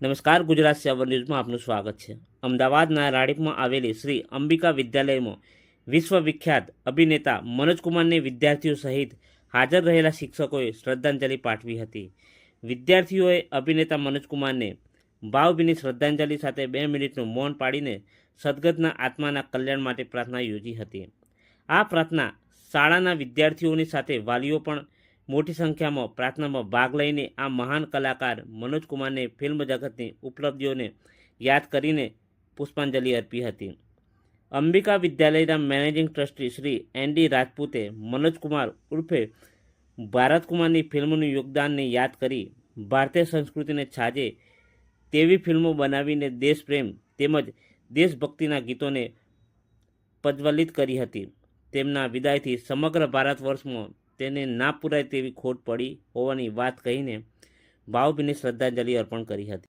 નમસ્કાર, ગુજરાત સેવન ન્યૂઝમાં આપનું સ્વાગત છે. અમદાવાદના રાણીપમાં આવેલી શ્રી અંબિકા વિદ્યાલયમાં વિશ્વવિખ્યાત અભિનેતા મનોજકુમારને વિદ્યાર્થીઓ સહિત હાજર રહેલા શિક્ષકોએ શ્રદ્ધાંજલિ પાઠવી હતી. વિદ્યાર્થીઓએ અભિનેતા મનોજકુમારને ભાવભીની શ્રદ્ધાંજલિ સાથે બે મિનિટનું મૌન પાડીને સદગતના આત્માના કલ્યાણ માટે પ્રાર્થના યોજી હતી. આ પ્રાર્થના શાળાના વિદ્યાર્થીઓની સાથે વાલીઓ પણ મોટી સંખ્યામાં પ્રાર્થનામાં ભાગ લઈને આ મહાન કલાકાર મનોજ કુમારને ફિલ્મ જગતની ઉપલબ્ધિઓને યાદ કરીને પુષ્પાંજલિ અર્પી હતી. અંબિકા વિદ્યાલયના મેનેજિંગ ટ્રસ્ટી શ્રી એનડી રાજપૂતે મનોજ કુમાર ઉર્ફે ભારતકુમારની ફિલ્મનું યોગદાનને યાદ કરી ભારતીય સંસ્કૃતિને છાજે તેવી ફિલ્મો બનાવીને દેશપ્રેમ તેમજ દેશભક્તિના ગીતોને પ્રજ્વલિત કરી હતી. તેમના વિદાયથી સમગ્ર ભારત વર્ષમાં તેને ના પુરાય તેવી ખોટ પડી હોવાની વાત કહીને ભાવભીને શ્રદ્ધાંજલિ અર્પણ કરી હતી.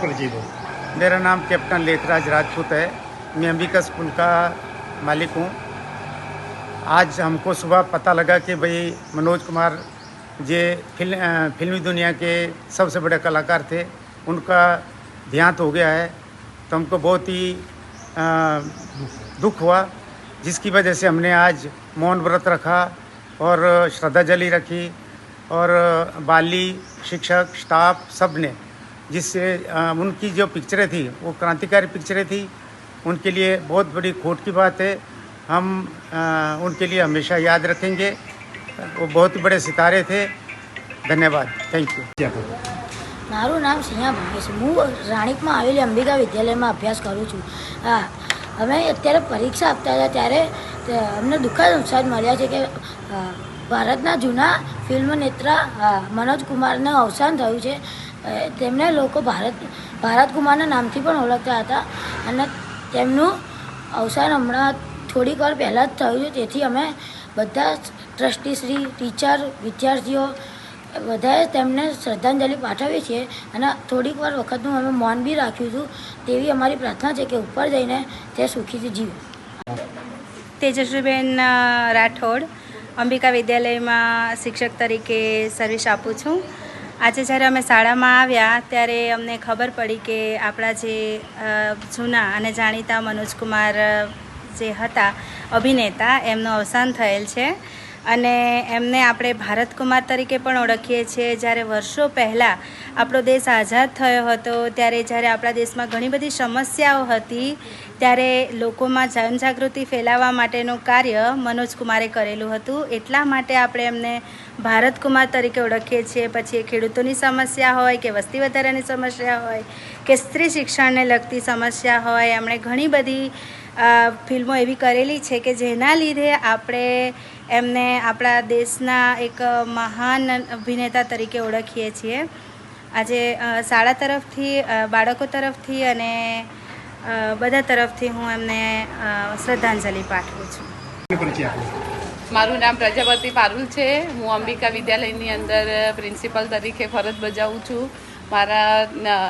गीत मेरा नाम कैप्टन लेखराज राजपूत है। मैं अंबिका स्कूल का मालिक हूँ। आज हमको सुबह पता लगा कि भाई मनोज कुमार जे फ़िल्म फिल्मी दुनिया के सबसे बड़े कलाकार थे। उनका देहांत हो गया है। तो हमको बहुत ही अ, दुख हुआ जिसकी वजह से हमने आज मौन व्रत रखा और श्रद्धांजलि रखी और बाली शिक्षक स्टाफ सबने जिससे अ, उनकी जो पिक्चरें थी वो क्रांतिकारी पिक्चरें थी उनके लिए बहुत बड़ी खोट की बात है हम अ, उनके लिए हमेशा याद रखेंगे वो बहुत ही बड़े सितारे थे धन्यवाद थैंक यू મારું નામ સિંહા ભાવેશ હું રાણીપમાં આવેલી અંબિકા વિદ્યાલયમાં અભ્યાસ કરું છું હા અમે અત્યારે પરીક્ષા આપતા હતા ત્યારે તે- અમને દુઃખદ અવસાદ મળ્યા છે કે અ, ભારતના જૂના ફિલ્મ નેતા અ, મનોજ કુમારનું અવસાન થયું છે અ, તેમને લોકો ભારત ભારત કુમારના નામથી પણ ઓળખતા હતા અને તેમનું અવસાન હમણાં થોડીક વાર પહેલાં જ થયું છે. તેથી અમે બધા ટ્રસ્ટીશ્રી ટીચર, વિદ્યાર્થીઓ, બધાએ તેમને શ્રદ્ધાંજલિ પાઠવીએ છીએ અને થોડીક વાર વખતનું અમે મૌન બી રાખ્યું હતું તેવી અમારી પ્રાર્થના છે કે ઉપર જઈને તે સુખીથી જીવે. તેજસ્વીબેન રાઠોડ, અંબિકા વિદ્યાલયમાં શિક્ષક તરીકે સર્વિસ આપું છું. આજે જ્યારે અમે શાળામાં આવ્યા, ત્યારે અમને ખબર પડી કે આપણા જે જૂના અને જાણીતા મનોજકુમાર જે હતા, અભિનેતા, એમનું અવસાન થયેલ છે. અને એમને આપણે ભારતકુમાર તરીકે પણ ઓળખીએ છીએ. જ્યારે વર્ષો પહેલાં આપણો દેશ આઝાદ થયો હતો, ત્યારે જ્યારે આપણા દેશમાં ઘણી બધી સમસ્યાઓ હતી, ત્યારે લોકોમાં જનજાગૃતિ ફેલાવવા માટેનું કાર્ય મનોજ કુમારે કરેલું હતું. એટલા માટે આપણે એમને ભારતકુમાર તરીકે ઓળખીએ છીએ. પછી ખેડૂતોની સમસ્યા હોય, કે વસ્તી વધારાની સમસ્યા હોય, કે સ્ત્રી શિક્ષણને લગતી સમસ્યા હોય. એમણે ઘણી બધી ફિલ્મો એવી કરેલી છે કે જેના લીધે આપણે એમને આપણા દેશના એક મહાન અભિનેતા તરીકે ઓળખીએ છીએ. આજે શાળા તરફથી બાળકો તરફથી અને બધા તરફથી હું એમને શ્રદ્ધાંજલિ પાઠવું છું. મારું નામ પ્રજાપતિ પારુલ છે. હું અંબિકા વિદ્યાલયની અંદર પ્રિન્સિપલ તરીકે ફરજ બજાવું છું. મારા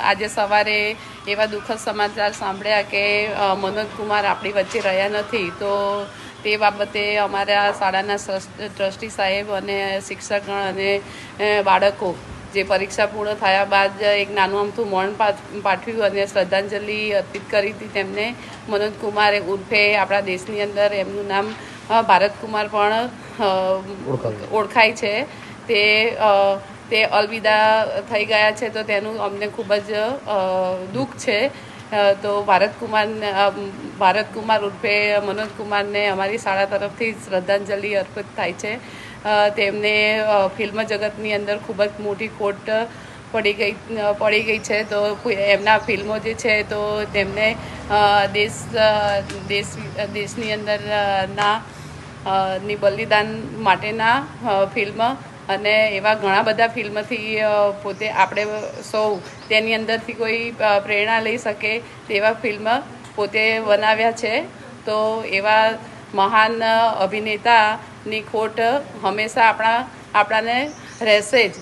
આજે સવારે એવા દુઃખદ સમાચાર સાંભળ્યા કે મનોજ કુમાર આપણી વચ્ચે રહ્યા નથી. તો તે બાબતે અમારા શાળાના ટ્રસ્ટી સાહેબ અને શિક્ષકગણ અને બાળકો જે પરીક્ષા પૂર્ણ થયા બાદ એક નાનું અમથું મૌન પાઠવ્યું અને શ્રદ્ધાંજલિ અર્પિત કરી હતી તેમને. મનોજ કુમાર ઉર્ફે આપણા દેશની અંદર એમનું નામ ભારત ભારતકુમાર પણ ઓળખાય. છે. તે તે અલવિદા થઈ ગયા છે તો તેનું અમને ખૂબ જ દુઃખ છે. તો ભારતકુમાર ભારતકુમાર ઉર્ફે મનોજ કુમારને અમારી શાળા તરફથી શ્રદ્ધાંજલિ અર્પિત થાય છે. તેમને ફિલ્મ જગતની અંદર ખૂબ જ મોટી ખોટ પડી ગઈ પડી ગઈ છે. તો એમના ફિલ્મો જે છે, તો તેમને દેશ દેશ દેશની અંદર ના ની બલિદાન માટેના ફિલ્મ અને એવા ઘણા બધા ફિલ્મથી પોતે આપણે સૌ તેની અંદરથી કોઈ પ્રેરણા લઈ શકે તેવા ફિલ્મ પોતે બનાવ્યા છે. તો એવા મહાન અભિનેતાની ખોટ હંમેશા આપણા, આપણાને રહેશે જ.